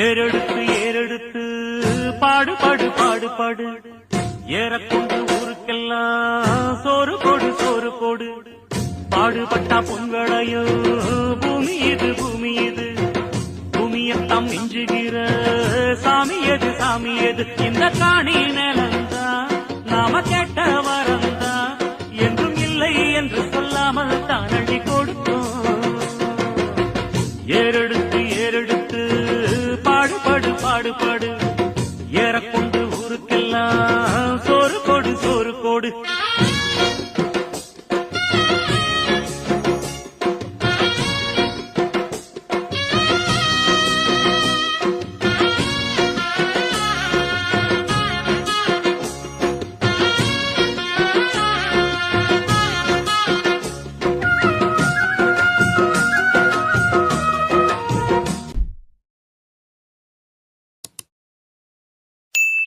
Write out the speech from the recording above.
ஏறெடுத்து ஏறெடுத்து பாடுபாடு பாடுபாடு ஏறக்கொண்டு ஊருக்கெல்லாம் சோறு போடு சோறு போடு. பாடுபட்டா பொங்கலையோ பூமி இது பூமி இது. பூமியத்தாம் மிஞ்சுகிற சாமி எது சாமி எது? இந்த காணி நிலந்தா நாம கேட்ட வரந்தா என்றும் இல்லை என்று சொல்லாமல் தான் அள்ளி கொடுத்தோம். ஏறெடுத்து பாடுபாடு ஏறக்கொண்டு ஊருக்கெல்லாம்